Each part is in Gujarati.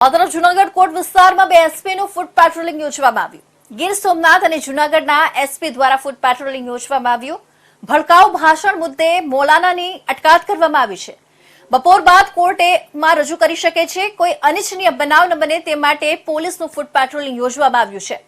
આ જુનાગઢ કોટ વિસ્તારમાં બે એસપીનું ફૂટ પેટ્રોલિંગ યોજવામાં આવ્યું. ગીર સોમનાથ અને જુનાગઢના એસપી દ્વારા ફૂટ પેટ્રોલિંગ યોજવામાં આવ્યું. ભડકાઉ ભાષણ મુદ્દે મોલાનાની અટકાયત કરવામાં આવી છે. બપોર બાદ કોર્ટેમાં રજૂ કરી શકે છે, કોઈ અનિચ્છનીય બનાવ ન બને તે માટે પોલીસનું ફૂટ પેટ્રોલિંગ યોજવામાં આવ્યું છે.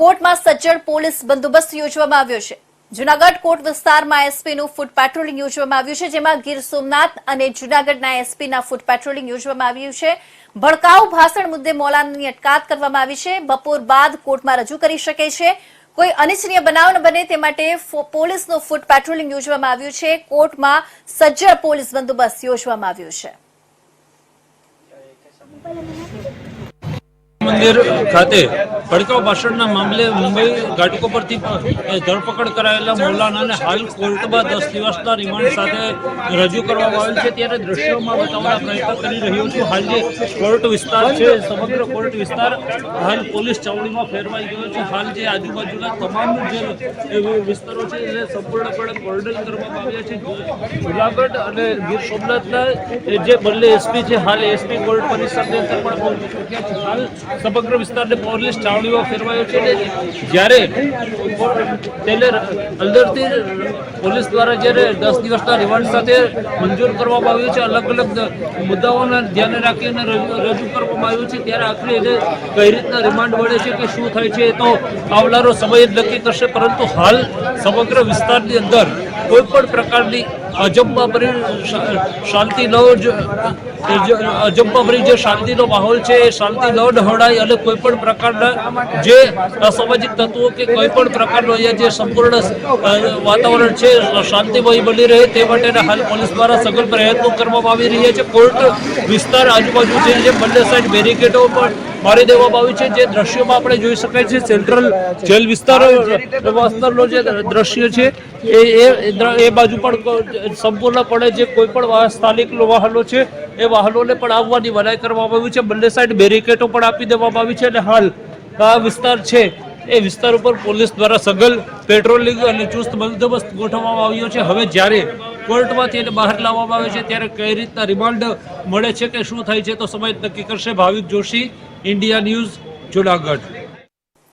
કોર્ટમાં સજ્જડ પોલીસ બંદોબસ્ત યોજવામાં આવ્યો છે. જુનાગઢ કોર્ટ વિસ્તારમાં એસપીનું ફૂટ પેટ્રોલિંગ યોજવામાં આવ્યું છે, જેમાં ગીર સોમનાથ અને જુનાગઢના એસપીના ફૂટ પેટ્રોલિંગ યોજવામાં આવ્યું છે. ભડકાઉ ભાષણ મુદ્દે મોલાનાની અટકાત કરવામાં આવી છે. બપોર બાદ કોર્ટમાં રજૂ કરી શકે છે. કોઈ અનિચ્છનીય બનાવ ન બને તે માટે પોલીસનું ફૂટ પેટ્રોલિંગ યોજવામાં આવ્યું છે. કોર્ટમાં સજ્જડ પોલીસ બંદોબસ્ત યોજવામાં આવ્યો છે. મંદિર ખાતે ભડકાઉ ભાષણના મામલે મુંબઈ ઘાટકો પરથી ધરપકડ કરાયેલા મૌલાનાને હાલ કોર્ટમાં દસ દિવસના રિમાન્ડ સાથે રજૂ કરવામાં આવેલ છે. ત્યારે દ્રશ્યોમાં બતાવવાના પ્રયત્ન કરી રહ્યો છું. હાલ જે કોર્ટ વિસ્તાર છે, સમગ્ર કોર્ટ વિસ્તાર હાલ પોલીસ ચાવડીમાં ફેરવાઈ ગયો છે. હાલ જે આજુબાજુના તમામ જે વિસ્તારો છે, એને સંપૂર્ણપણે કોર્ડન કરવામાં આવ્યા છે. જુનાગઢ અને ગીર સોમનાથના જે બંને એસપી છે, હાલ એસપી કોર્ટ પરિસરની અંદર પણ હાલ સમગ્ર વિસ્તારને પોલીસ ચાવડીમાં ફેરવાયો છે જ્યારે તેને અંદરથી પોલીસ દ્વારા જ્યારે દસ દિવસના રિમાન્ડ સાથે મંજૂર કરવામાં આવ્યું છે, અલગ અલગ મુદ્દાઓને ધ્યાને રાખીને રજૂ કરવામાં આવ્યું છે, ત્યારે આખરે એને કઈ રીતના રિમાન્ડ મળે છે કે શું થાય છે તો આવનારો સમય જ નક્કી કરશે, પરંતુ હાલ સમગ્ર વિસ્તારની અંદર કોઈ પણ પ્રકારની અજંપાભરી ભરી શાંતિ ન જ- જ- શાંતિનો માહોલ છે, એ શાંતિ ન ડહોળાય અને કોઈ પણ પ્રકારના જે અસામાજિક તત્વો કે કોઈ પણ પ્રકારનો અહીંયા જે સંપૂર્ણ વાતાવરણ છે શાંતિમય બની રહે તે માટેના હાલ પોલીસ દ્વારા સઘન પ્રયત્નો કરવામાં આવી રહ્યા છે. કોર્ટ વિસ્તાર આજુબાજુ છે, જે બંને સાઈડ બેરિકેડો પણ મારી દેવામાં આવી છે. જે દ્રશ્યોમાં આપણે જોઈ શકાય છે, સેન્ટ્રલ જેલ વિસ્તાર વિસ્તારનો જે દ્રશ્ય છે, એ એ બાજુ પણ સંપૂર્ણપણે જે કોઈ પણ સ્થાનિક વાહનો છે, એ વાહનોને પણ આવવાની મનાઈ કરવામાં આવી છે. બંને સાઈડ બેરિકેટો પણ આપી દેવામાં આવી છે અને હાલ આ વિસ્તાર છે, એ વિસ્તાર ઉપર પોલીસ દ્વારા સઘન પેટ્રોલિંગ અને ચુસ્ત બંદોબસ્ત ગોઠવવામાં આવ્યો છે. હવે જ્યારે કોર્ટમાંથી એને બહાર લાવવામાં આવે છે, ત્યારે કઈ રીતના રિમાન્ડ મળે છે કે શું થાય છે, તો સમય નક્કી કરશે. Bhavik Joshi, India news, Junagadh.